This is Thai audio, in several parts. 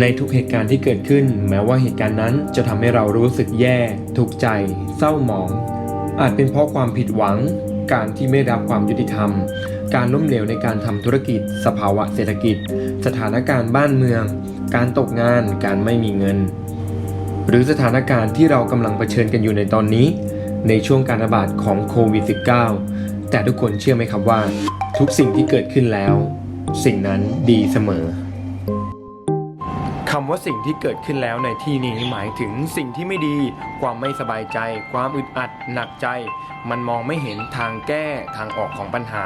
ในทุกเหตุการณ์ที่เกิดขึ้น แม้ว่าเหตุการณ์นั้นจะทำให้เรารู้สึกแย่ ทุกข์ใจ เศร้าหมอง อาจเป็นเพราะความผิดหวัง การที่ไม่รับความยุติธรรม การล้มเหลวในการทำธุรกิจ สภาวะเศรษฐกิจ สถานการณ์บ้านเมือง การตกงาน การไม่มีเงิน หรือสถานการณ์ที่เรากำลังเผชิญกันอยู่ในตอนนี้ ในช่วงการระบาดของโควิด -19 แต่ทุกคนเชื่อไหมครับว่า ทุกสิ่งที่เกิดขึ้นแล้ว สิ่งนั้นดีเสมอ คำว่าสิ่งที่เกิดขึ้นแล้วในที่นี้หมายถึงสิ่งที่ไม่ดี ความไม่สบายใจ ความอึดอัด หนักใจ มันมองไม่เห็นทางแก้ทางออกของปัญหา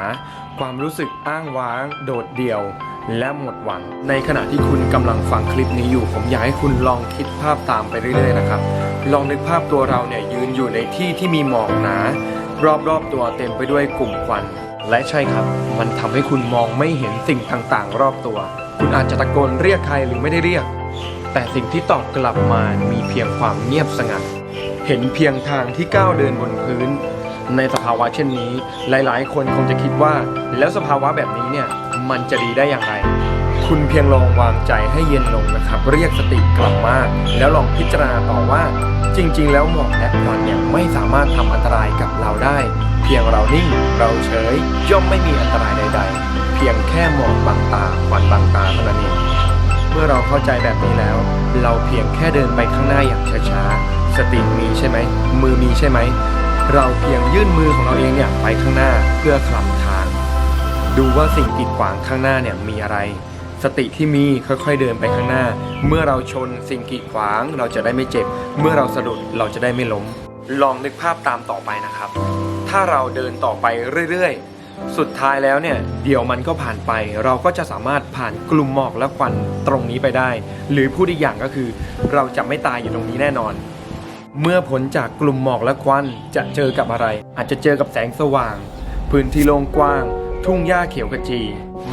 ความรู้สึกอ้างว้าง โดดเดี่ยว และหมดหวัง ในขณะที่คุณกำลังฟังคลิปนี้อยู่ ผมอยากให้คุณลองคิดภาพตามไปเรื่อยๆนะครับ ลองนึกภาพตัวเราเนี่ยยืนอยู่ในที่ที่มีหมอกหนา รอบๆตัวเต็มไปด้วยกลุ่มควัน และใช่ครับ มันทำให้คุณมองไม่เห็นสิ่งต่างๆ รอบตัว คุณอาจจะตะโกนเรียกใครหรือไม่ได้เรียก แต่สิ่งที่ตอบกลับมามีเพียงความเงียบสงัด เห็นเพียงทางที่ก้าวเดินบนพื้น ในสภาวะเช่นนี้ หลายๆ คนคงจะคิดว่า แล้วสภาวะแบบนี้เนี่ยมันจะดีได้อย่างไร คุณเพียงลองวางใจให้เย็นลงนะครับ เรียกสติกลับมาแล้วลองพิจารณาต่อว่า จริง ๆ แล้วหมอกและควันเนี่ยไม่สามารถทำอันตรายกับเราได้ เพียงเรานิ่งเราเฉยย่อมไม่มีอันตรายใด ๆ เพียงแค่หมอกบางตาควันบางตาเท่านั้นเองเมื่อเราเข้าใจแบบนี้แล้ว เราเพียงแค่เดินไปข้างหน้าอย่างช้าๆสติมีใช่ไหมมือมีใช่ไหมเราเพียงยื่นมือของเราเองเนี่ยไปข้างหน้าเพื่อคลำทาง ดูว่าสิ่งกีดขวางข้างหน้าเนี่ยมีอะไร สติที่มีค่อยๆเดินไปข้างหน้า เมื่อเราชนสิ่งกีดขวางเราจะได้ไม่เจ็บ เมื่อเราสะดุดเราจะได้ไม่ล้ม ลองนึกภาพตามต่อไปนะครับ ถ้าเราเดินต่อไปเรื่อยๆ สุดท้ายแล้วเนี่ยเดี๋ยวมันก็ผ่านไป เราก็จะสามารถผ่านกลุ่มหมอกและควันตรงนี้ไปได้ หรือพูดอีกอย่างก็คือ เราจะไม่ตายอยู่ตรงนี้แน่นอน เมื่อพ้นจากกลุ่มหมอกและควันจะเจอกับอะไร อาจจะเจอกับแสงสว่าง พื้นที่โล่งกว้าง ทุ่งหญ้าเขียวขจี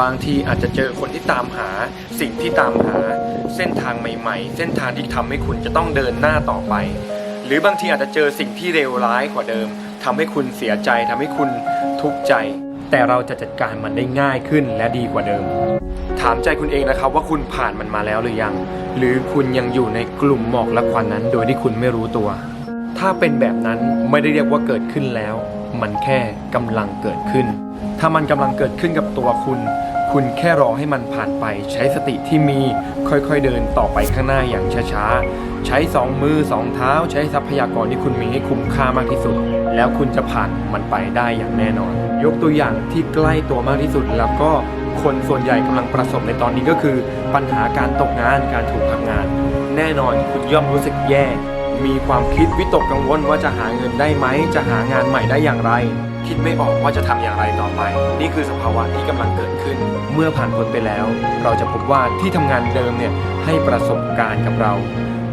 บางทีอาจจะเจอคนที่ตามหา สิ่งที่ตามหา เส้นทางใหม่ๆ เส้นทางที่ทำให้คุณจะต้องเดินหน้าต่อไป หรือบางทีอาจจะเจอสิ่งที่เลวร้ายกว่าเดิมทำให้คุณเสียใจทำให้คุณทุกข์ใจ แต่เราจะจัดการมันได้ง่ายขึ้นและดีกว่าเดิม ถามใจคุณเองนะครับว่าคุณผ่านมันมาแล้วหรือยัง หรือคุณยังอยู่ในกลุ่มหมอกและควันนั้น โดยที่คุณไม่รู้ตัว ถ้าเป็นแบบนั้นไม่ได้เรียกว่าเกิดขึ้นแล้ว มันแค่กำลังเกิดขึ้น ถ้ามันกำลังเกิดขึ้นกับตัวคุณ คุณแค่รอให้มันผ่านไป ใช้สติที่มีค่อยๆเดินต่อไปข้างหน้าอย่างช้าๆ ใช้สองมือสองเท้า ใช้ทรัพยากรที่คุณมีให้คุ้มค่ามากที่สุด แล้วคุณจะผ่านมันไปได้อย่างแน่นอน ยกตัวอย่างที่ใกล้ตัวมากที่สุด แล้วก็คนส่วนใหญ่กำลังประสบในตอนนี้ก็คือปัญหาการตกงานการถูกพักงาน แน่นอนคุณย่อมรู้สึกแย่ มีความคิดวิตกกังวลว่าจะหาเงินได้ไหม จะหางานใหม่ได้อย่างไร คิดไม่ออกว่าจะทำอย่างไรต่อไป นี่คือสภาวะที่กำลังเกิดขึ้น เมื่อผ่านพ้นไปแล้ว เราจะพบว่าที่ทำงานเดิมเนี่ยให้ประสบการณ์กับเรา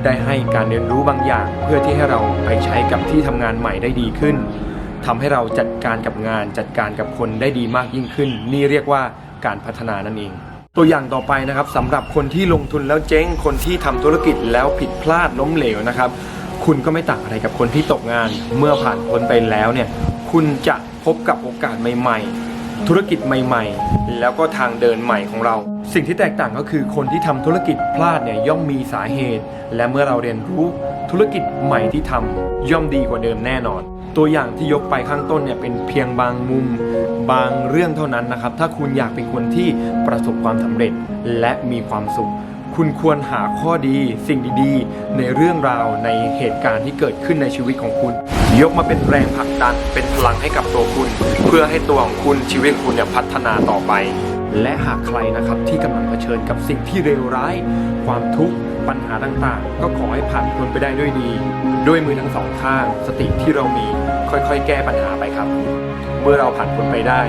ได้ให้การเรียนรู้บางอย่าง เพื่อที่ให้เราไปใช้กับที่ทำงานใหม่ได้ดีขึ้นทำให้เราจัดการกับงานจัดการกับคนได้ดีมากยิ่งขึ้น นี่เรียกว่าการพัฒนานั่นเอง ตัวอย่างต่อไปนะครับสำหรับคนที่ลงทุนแล้วเจ๊งคนที่ทำธุรกิจแล้วผิดพลาดล้มเหลวนะครับ คุณก็ไม่ต่างอะไรกับคนที่ตกงาน เมื่อผ่านพ้นไปแล้วเนี่ยคุณจะพบกับโอกาสใหม่ ๆ ธุรกิจใหม่ ๆ แล้วก็ทางเดินใหม่ของเรา สิ่งที่แตกต่างก็คือคนที่ทำธุรกิจพลาดเนี่ยย่อมมีสาเหตุ และเมื่อเราเรียนรู้ธุรกิจใหม่ที่ทำย่อมดีกว่าเดิมแน่นอน ตัวอย่างที่ยกไปข้างต้นเนี่ยเป็นเพียงบางมุม บางเรื่องเท่านั้นนะครับ ถ้าคุณอยากเป็นคนที่ประสบความสำเร็จและมีความสุข คุณควรหาข้อดีสิ่งดีๆ ในเรื่องราวในเหตุการณ์ที่เกิดขึ้นในชีวิตของคุณ ยกมาเป็นแรงผลักดันเป็นพลังให้กับตัวคุณ เพื่อให้ตัวของคุณชีวิตคุณเนี่ยพัฒนาต่อไป และหากใครนะครับที่กำลังเผชิญกับสิ่งที่เลวร้าย ความทุกข์ปัญหาต่างๆ ก็ขอให้ผ่านพ้นไปได้ด้วยดี ด้วยมือทั้งสองข้าง สติที่เรามีค่อยๆ แก้ปัญหาไปครับ เมื่อเราผ่านพ้นไปได้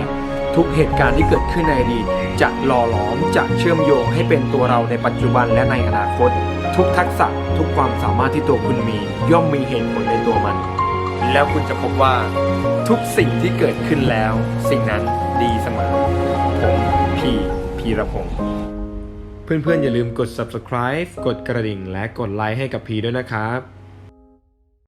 ทุกเหตุการณ์ที่เกิดขึ้นในอดีตจะหล่อหลอมจะเชื่อมโยงให้เป็นตัวเราในปัจจุบันและในอนาคต ทุกทักษะทุกความสามารถที่ตัวคุณมี ย่อมมีเหตุผลในตัวมัน แล้วคุณจะพบว่า ทุกสิ่งที่เกิดขึ้นแล้ว สิ่งนั้นดีเสมอผมพีพีระพงศ์เพื่อนๆ อย่าลืมกด subscribe กดกระดิ่ง และกดไลค์ให้กับพีด้วยนะครับ